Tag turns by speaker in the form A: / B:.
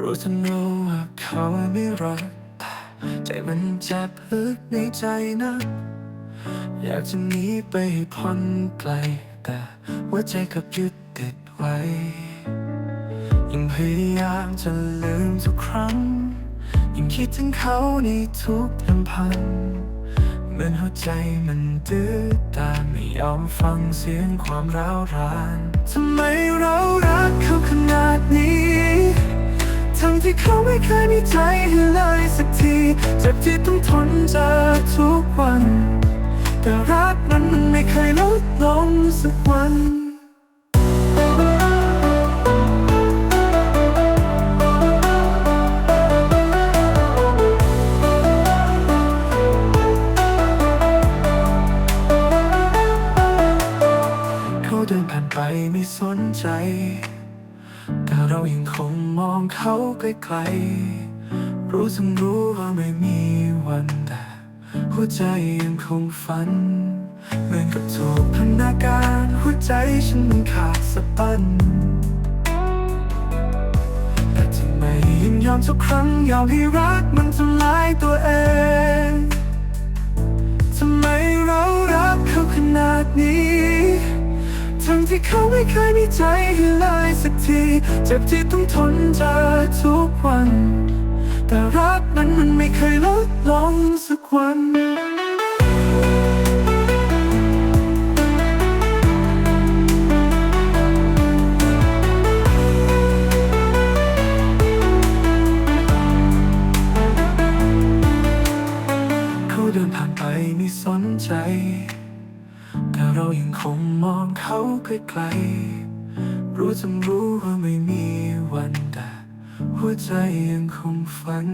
A: รู้ทั้งรู้ว่าเขาไม่รัก ใจมันเจ็บลึกในใจนะ อยากจะหนีไปพ้นไกล แต่หัวใจกับยึดติดไว้ ยิ่งพยายามจะลืมทุกครั้ง ยิ่งคิดถึงเขาในทุกลำพันเหมือนหัวใจมันดื้อตาไม่ยอมฟังเสียงความร้าวราน ทำไมเรารักเขาขนาด ที่เขาไม่เคยมีใจให้เลยสักทีเจ็บที่ต้องทนเจอทุกวัน แต่รักนั้นมันไม่เคยลดลงสักวันเขาเดินผ่านไปไม่สนใจ เรายังคงมองเขาไกลๆ รู้ทั้งรู้ว่าไม่มีวันแต่หัวใจยังคงฝัน เหมือนกับถูกพันาการหัวใจฉันมันขาดสะบั้นแต่ทำไมยินยอมทุกครั้งยอมให้รักมันทำลาย ที่เขาไม่เคยมีใจให้เลยสักที เจ็บที่ต้องทนเจอทุกวัน แต่รักนั้นมันไม่เคยลดลงสักวันเขาเดินผ่านไปไม่สนใจ แต่เรายังคงมองเขาไกลๆรู้จำรู้ว่าไม่มีวันแต่ หัวใจยังคงฝัน